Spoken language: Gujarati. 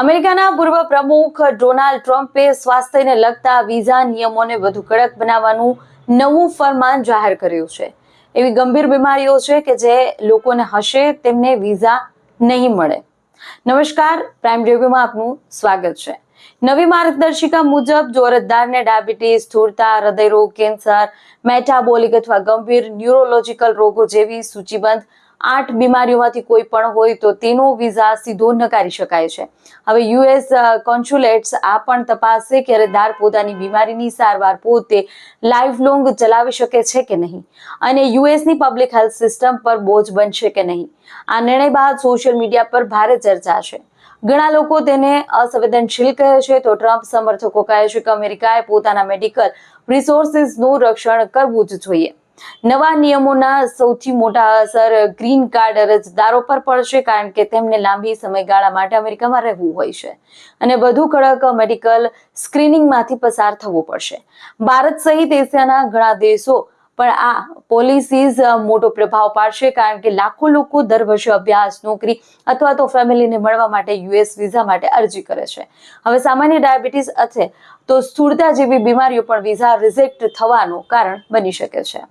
અમેરિકાના પૂર્વ પ્રમુખ ડોનાલ્ડ ટ્રમ્પે સ્વાસ્થ્યને લગતા વિઝા નિયમોને વધુ કડક બનાવવાનું નવું ફરમાન જાહેર કર્યું છે. એવી ગંભીર બીમારીઓ છે કે જે લોકોને હશે, તેમને વિઝા નહીં મળે. નમસ્કાર, પ્રાઇમ રિવ્યુમાં આપનું સ્વાગત છે. નવી માર્ગદર્શિકા મુજબ જો અરજદારને ડાયાબિટીસ, સ્થૂળતા, હૃદયરોગ, કેન્સર, મેટાબોલિક અથવા ગંભીર ન્યુરોલોજીકલ રોગો જેવી સૂચિબદ્ધ આઠ બીમારીઓમાંથી કોઈ પણ હોય તો તેનો વિઝા સીધો નકારી શકાય છે. હવે યુએસ કોન્સ્યુલેટ્સ આ પણ તપાસશે કે અરજદાર પોતાની બીમારીની સારવાર પોતે લાઈફ લોંગ ચલાવી શકે છે કે નહીં? અને યુએસની પબ્લિક હેલ્થ સિસ્ટમ પર બોજ બનશે કે નહીં? આ નિર્ણય બાદ સોશિયલ મીડિયા પર ભારે ચર્ચા છે. ઘણા લોકો તેને અસંવેદનશીલ કહે છે. તો ટ્રમ્પ સમર્થકો કહે છે કે અમેરિકાએ પોતાના મેડિકલ રિસોર્સિસનું રક્ષણ કરવું જ જોઈએ. નવા નિયમોના સૌથી મોટા અસર ગ્રીન કાર્ડ અરજદારો પર પડશે કારણ કે તેમને લાંબી સમયગાળા માટે અમેરિકામાં રહેવું હોય છે. અને વધુ કડક મેડિકલ સ્ક્રીનિંગમાંથી પસાર થવું પડશે. ભારત સહિત એશિયાના ઘણા દેશો પણ આ પોલિસીઝ મોટો પ્રભાવ પાડશે કારણ કે લાખો લોકો દર વર્ષે અભ્યાસ, નોકરી અથવા તો ફેમિલીને મળવા માટે યુએસ વિઝા માટે અરજી કરે છે. હવે સામાન્ય ડાયાબિટીસ અથવા તો સ્થૂળતા જેવી બીમારીઓ પણ વિઝા રિજેક્ટ થવાનું કારણ બની શકે છે.